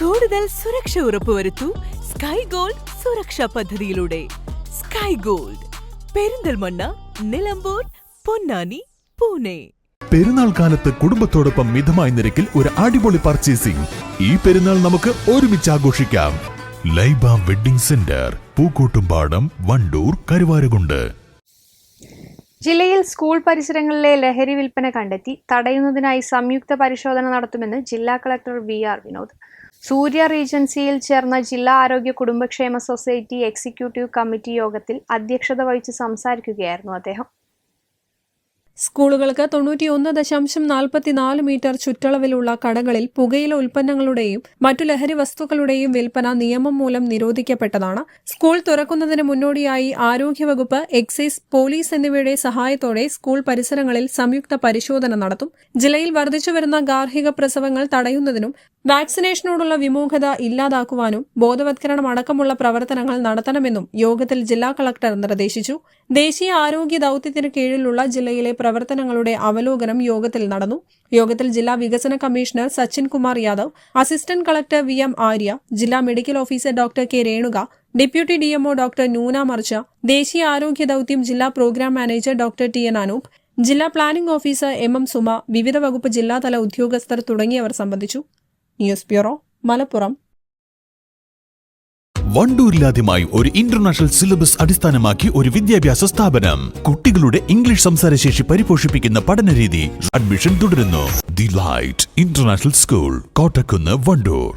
കൂടുതൽ സുരക്ഷ ഉറപ്പുവരുത്തൂ sky gold സുരക്ഷാ പദ്ധതിയിലൂടെ. Sky gold Perinthalmanna Nilambur Ponnani Pune. പെരുന്നാൾ കാലത്ത് കുടുംബത്തോടൊപ്പം മിതമായ നിരക്കിൽ ഒരു അടിപൊളി പർച്ചേസിംഗ് ഈ പെരുന്നാൾ നമുക്ക് ഒരുമിച്ച് ആഘോഷിക്കാം. Laiba wedding centre Pookkottumpadam Wandoor Karuvarakundu. ജില്ലയിൽ സ്കൂൾ പരിസരങ്ങളിലെ ലഹരി വിൽപ്പന കണ്ടെത്തി തടയുന്നതിനായി സംയുക്ത പരിശോധന നടത്തുമെന്ന് ജില്ലാ collector V R Vinod. Surya റീജൻസിയിൽ ചേർന്ന ജില്ലാ ആരോഗ്യ കുടുംബക്ഷേമ സൊസൈറ്റി എക്സിക്യൂട്ടീവ് കമ്മിറ്റി യോഗത്തിൽ അധ്യക്ഷത വഹിച്ച് സംസാരിക്കുകയായിരുന്നു അദ്ദേഹം. സ്കൂളുകൾക്ക് തൊണ്ണൂറ്റിയൊന്ന് ദശാംശം നാൽപ്പത്തിനാല് മീറ്റർ ചുറ്റളവിലുള്ള കടകളിൽ പുകയില ഉൽപ്പന്നങ്ങളുടെയും മറ്റു ലഹരി വസ്തുക്കളുടെയും വിൽപ്പന നിയമം മൂലം നിരോധിക്കപ്പെട്ടതാണ്. സ്കൂൾ തുറക്കുന്നതിന് മുന്നോടിയായി ആരോഗ്യവകുപ്പ് എക്സൈസ് പോലീസ് എന്നിവയുടെ സഹായത്തോടെ സ്കൂൾ പരിസരങ്ങളിൽ സംയുക്ത പരിശോധന നടത്തും. ജില്ലയിൽ വർദ്ധിച്ചുവരുന്ന ഗാർഹിക പ്രസവങ്ങൾ തടയുന്നതിനും വാക്സിനേഷനോടുള്ള വിമുഖത ഇല്ലാതാക്കുവാനും ബോധവത്കരണം അടക്കമുള്ള പ്രവർത്തനങ്ങൾ നടത്തണമെന്നും യോഗത്തിൽ ജില്ലാ കളക്ടർ നിർദ്ദേശിച്ചു. ദേശീയ ആരോഗ്യ ദൌത്യത്തിന് കീഴിലുള്ള ജില്ലയിലെ പ്രവർത്തനങ്ങളുടെ അവലോകനം യോഗത്തിൽ നടന്നു. യോഗത്തിൽ ജില്ലാ വികസന commissioner Sachin Kumar Yadav assistant collector V M Arya ജില്ലാ medical officer doctor K Renuka deputy DMO doctor Noona Marzha ദേശീയ ആരോഗ്യ ദൌത്യം ജില്ലാ programme manager doctor T N Anoop ജില്ലാ planning officer M M Suma വിവിധ വകുപ്പ് ജില്ലാതല ഉദ്യോഗസ്ഥർ തുടങ്ങിയവർ സംബന്ധിച്ചു. News bureau Malappuram. വണ്ടൂരിലാദ്യമായി ഒരു ഇന്റർനാഷണൽ സിലബസ് അടിസ്ഥാനമാക്കി ഒരു വിദ്യാഭ്യാസ സ്ഥാപനം. കുട്ടികളുടെ ഇംഗ്ലീഷ് സംസാരശേഷി പരിപോഷിപ്പിക്കുന്ന പഠനരീതി അഡ്മിഷൻ തുടരുന്നു. The light international school Kottakkunnu Wandoor.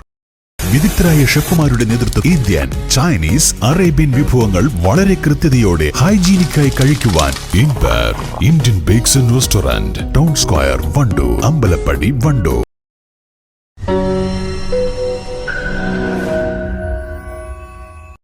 വിദഗ്ധരായ ഷെഫുമാരുടെ നേതൃത്വം ഇന്ത്യൻ ചൈനീസ് അറേബ്യൻ വിഭവങ്ങൾ വളരെ കൃത്യതയോടെ ഹൈജീനിക്കായി കഴിക്കുവാൻ ഇൻപർ Indian bakes and restaurant town square Wandoor Ambalappadi Wandoor.